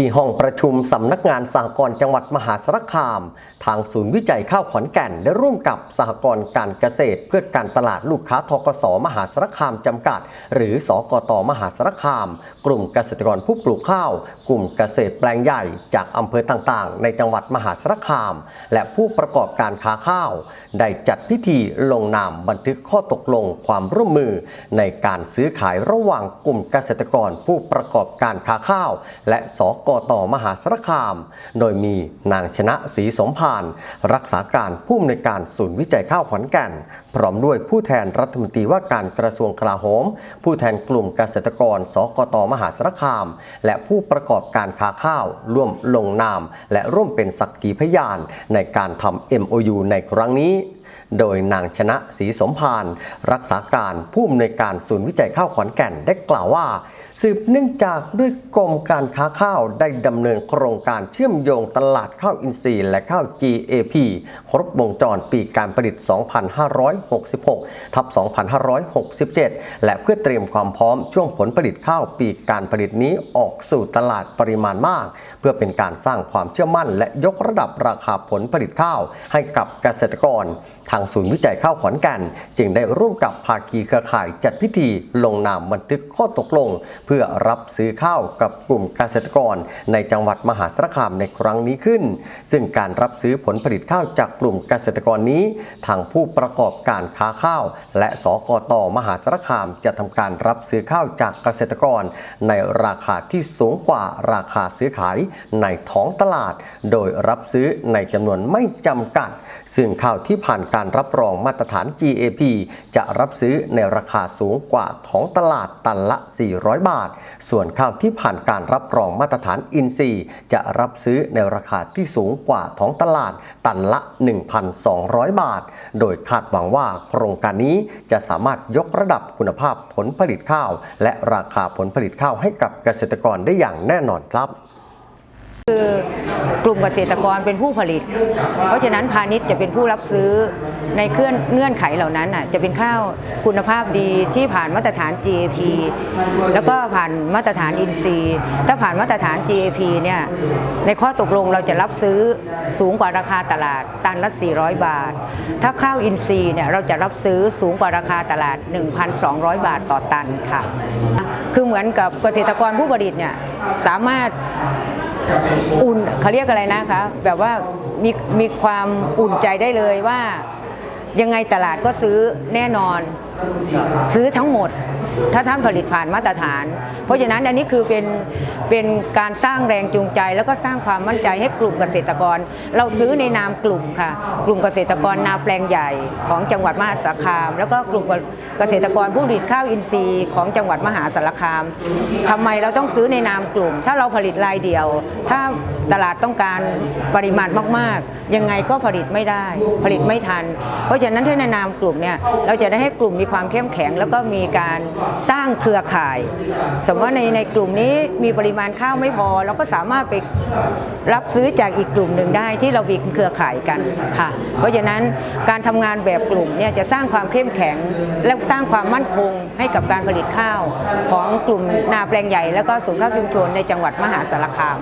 ที่ห้องประชุมสำนักงานสหกรณ์จังหวัดมหาสารคาม ทางศูนย์วิจัยข้าวขอนแก่นได้ร่วมกับสหกรณ์การเกษตร เพื่อการตลาดลูกค้าทกสมหาสารคามจำกัด หรือสกตมหาสารคาม กลุ่มเกษตรกรผู้ปลูกข้าว กลุ่มเกษตรแปลงใหญ่จากอำเภอต่างๆ ในจังหวัดมหาสารคาม และผู้ประกอบการค้าข้าว ได้จัดพิธีลงนามบันทึกข้อตกลงความร่วมมือ ในการซื้อขายระหว่างกลุ่มเกษตรกรผู้ประกอบการค้าข้าว และสกกตมหาสารคาม โดยมีนางชนะศรีสมพาน รักษาการผู้อำนวยการศูนย์วิจัยข้าวขอนแก่น พร้อมด้วยผู้แทนรัฐมนตรีว่าการกระทรวงกลาโหม ผู้แทนกลุ่มเกษตรกร สกตมหาสารคาม และผู้ประกอบการค้าข้าว ร่วมลงนาม และร่วมเป็นสักขีพยานในการทำ MOU ในครั้งนี้โดยนางชนะศรีสมพาน รักษาการผู้อำนวยการศูนย์วิจัยข้าวขอนแก่นได้กล่าวว่า สืบเนื่องจากด้วยกรมการค้าข้าวได้ดำเนินโครงการเชื่อมโยงตลาดข้าวอินทรีย์และข้าว GAP ครบวงจรปีการผลิต 2566 ทับ 2567 และเพื่อเตรียมความพร้อมช่วงผลผลิตข้าวปีการผลิตนี้ออกสู่ตลาดปริมาณมาก เพื่อเป็นการสร้างความเชื่อมั่น และยกระดับราคาผลผลิตข้าวให้กับเกษตรกร ทางศูนย์วิจัยข้าวขอนแก่น จึงได้ร่วมกับภาคีเครือข่ายจัดพิธีลงนามบันทึกข้อตกลงเพื่อรับซื้อข้าวกับกลุ่มเกษตรกร ในจังหวัดมหาสารคามในครั้งนี้ขึ้น ซึ่งการรับซื้อผลผลิตข้าวจากกลุ่มเกษตรกรนี้ ทางผู้ประกอบการค้าข้าว และสกตมหาสารคามจะทำการรับซื้อข้าวจากเกษตรกร ในราคาที่สูงกว่าราคาซื้อขายในท้องตลาด โดยรับซื้อในจำนวนไม่จำกัด ซึ่งข้าวที่ผ่านการรับรองมาตรฐาน GAP จะรับซื้อในราคาสูงกว่าท้องตลาดตันละ 400 บาทส่วนข้าวที่ผ่านการรับรองมาตรฐานอินทรีย์ จะรับซื้อในราคาที่สูงกว่าท้องตลาดตันละ 1,200 บาท โดยคาดหวังว่าโครงการนี้จะสามารถยกระดับคุณภาพผลผลิตข้าว และราคาผลผลิตข้าวให้กับเกษตรกรได้อย่างแน่นอนครับ คือกลุ่มเกษตรกรเป็นผู้ผลิต เพราะฉะนั้นพาณิชย์จะเป็นผู้รับซื้อในเคลื่อนเงื่อนไขเหล่านั้นน่ะจะเป็นข้าวคุณภาพดีที่ผ่านมาตรฐาน GAP แล้วก็ผ่านมาตรฐานอินซีย์ถ้าผ่านมาตรฐาน GAP เนี่ยในข้อตกลงเราจะรับซื้อสูงกว่าราคาตลาดตันละ 400 บาท ถ้าข้าวอินซีย์เนี่ยเราจะรับซื้อสูงกว่าราคาตลาด 1,200 บาทต่อตันค่ะ คือเหมือนกับเกษตรกรผู้ผลิตเนี่ยสามารถ อุ่นเขาเรียกอะไรนะคะ แบบว่ามีมีความอุ่นใจได้เลยว่า ยังไงตลาดก็ซื้อแน่นอนซื้อทั้งหมด ถ้าท่านผลิตผ่านมาตรฐาน เพราะฉะนั้นอันนี้คือเป็นเป็นการสร้างแรงจูงใจ แล้วก็สร้างความมั่นใจให้กลุ่มเกษตรกร เราซื้อในนามกลุ่มค่ะ กลุ่มเกษตรกรนาแปลงใหญ่ของจังหวัดมหาสารคาม แล้วก็กลุ่มเกษตรกรผู้ผลิตข้าวอินทรีย์ของจังหวัดมหาสารคามทำไมเราต้องซื้อในนามกลุ่ม ถ้าเราผลิตรายเดียว ถ้าตลาดต้องการปริมาณมากๆ ยังไงก็ผลิตไม่ได้ ผลิตไม่ทัน เพราะฉะนั้นถ้าในนามกลุ่มเนี่ยเราจะได้ให้กลุ่มมีความเข้มแข็ง แล้วก็มีการสร้างเครือข่าย สมมติว่าในในกลุ่มนี้มีปริมาณข้าวไม่พอ เราก็สามารถไปรับซื้อจากอีกกลุ่มหนึ่งได้ที่เรามีเครือข่ายกันค่ะ เพราะฉะนั้นการทำงานแบบกลุ่มเนี่ยจะสร้างความเข้มแข็ง และสร้างความมั่นคงให้กับการผลิตข้าว ของกลุ่มนาแปลงใหญ่ แล้วก็ศูนย์ข้าวชุมชนในจังหวัดมหาสารคาม